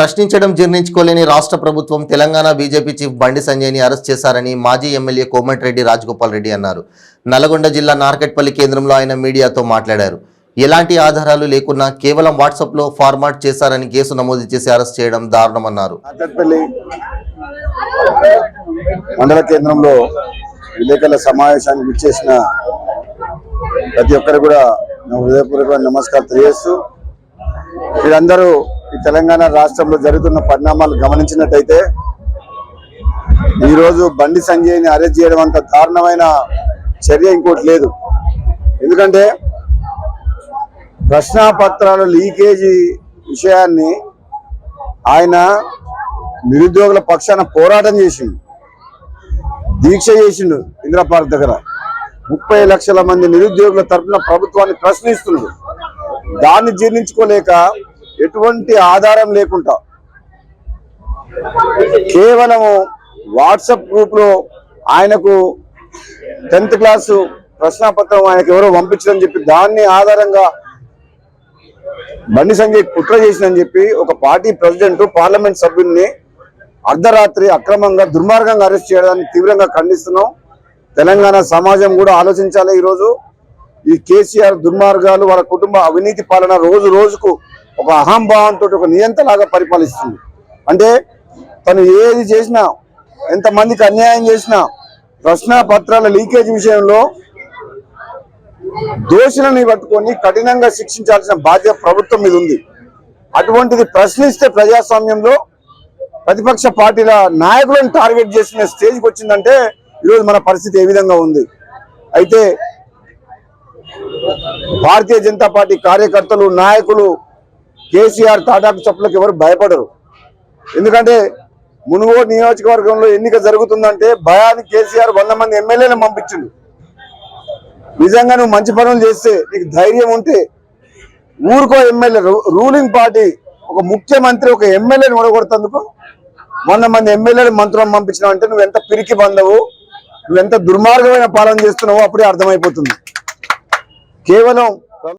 ప్రశ్నించడం జీర్ణించుకోలేని రాష్ట్ర ప్రభుత్వం తెలంగాణ బీజేపీ చీఫ్ బండి సంజయ్ని అరెస్ట్ చేశారని మాజీ ఎమ్మెల్యే కోమటిరెడ్డి రాజగోపాల్ రెడ్డి అన్నారు. నల్గొండ జిల్లా నార్కెట్పల్లి కేంద్రంలో ఆయన మీడియాతో మాట్లాడారు. ఎలాంటి ఆధారాలు లేకున్నా కేవలం వాట్సాప్లో ఫార్మాట్ చేశారని కేసు నమోదు చేసి అరెస్ట్ చేయడం దారుణమన్నారు. మండల కేంద్రంలో విలేకరుల సమావేశానికి విచ్చేసిన ప్రతి ఒక్కరు కూడా నా హృదయపూర్వక నమస్కారం తెలియజేస్తూ వీరందరూ ఈ తెలంగాణ రాష్ట్రంలో జరుగుతున్న పరిణామాలు గమనించినట్టయితే ఈరోజు బండి సంజయ్ని అరెస్ట్ చేయడం అంత దారుణమైన చర్య ఇంకోటి లేదు. ఎందుకంటే ప్రశ్నాపత్రాలు లీకేజీ విషయాన్ని ఆయన నిరుద్యోగుల పక్షాన పోరాటం చేసిండు. దీక్ష చేసిండు ఇంద్రపార్క్ దగ్గర. ముప్పై లక్షల మంది నిరుద్యోగుల తరపున ప్రభుత్వాన్ని ప్రశ్నిస్తున్నాడు. దాన్ని జీర్ణించుకోలేక ఎటువంటి ఆధారం లేకుండా కేవలము వాట్సాప్ గ్రూప్లో ఆయనకు టెన్త్ క్లాసు ప్రశ్నాపత్రం ఆయనకు ఎవరో పంపించదని చెప్పి దాన్ని ఆధారంగా బండి సంజయ్ కుట్ర చేసిందని చెప్పి ఒక పార్టీ ప్రెసిడెంట్ పార్లమెంట్ సభ్యుల్ని అర్ధరాత్రి అక్రమంగా దుర్మార్గంగా అరెస్ట్ చేయడాన్ని తీవ్రంగా ఖండిస్తున్నాం. తెలంగాణ సమాజం కూడా ఆలోచించాలి ఈరోజు. ఈ కేసీఆర్ దుర్మార్గాలు వాళ్ళ కుటుంబ అవినీతి పాలన రోజు రోజుకు ఒక అహంభావంతో ఒక నియంతలాగా పరిపాలిస్తుంది. అంటే తను ఏది చేసినా ఎంతమందికి అన్యాయం చేసినా ప్రశ్న పత్రాల లీకేజ్ విషయంలో దోషులని పట్టుకొని కఠినంగా శిక్షించాల్సిన బాధ్యత ప్రభుత్వం మీద ఉంది. అటువంటిది ప్రశ్నిస్తే ప్రజాస్వామ్యంలో ప్రతిపక్ష పార్టీల నాయకులను టార్గెట్ చేసిన స్టేజ్కి వచ్చిందంటే ఈరోజు మన పరిస్థితి ఏ విధంగా ఉంది? అయితే భారతీయ జనతా పార్టీ కార్యకర్తలు నాయకులు కేసీఆర్ తాటాకు చెప్పులకు ఎవరు భయపడరు. ఎందుకంటే మునుగోడు నియోజకవర్గంలో ఎన్నిక జరుగుతుందంటే భయాన్ని కేసీఆర్ వంద మంది ఎమ్మెల్యేలను పంపించిండు. నిజంగా నువ్వు మంచి పనులు చేస్తే నీకు ధైర్యం ఉంటే ఊరుకో ఎమ్మెల్యే. రూలింగ్ పార్టీ ఒక ముఖ్యమంత్రి ఒక ఎమ్మెల్యేని ఓడగొడుతందుకు వంద మంది ఎమ్మెల్యేలు మంత్రులను పంపించినావు అంటే నువ్వు ఎంత పిరికి బందవు నువ్వు ఎంత దుర్మార్గమైన పాలన చేస్తున్నావో అప్పుడే అర్థమైపోతుంది. కేవలం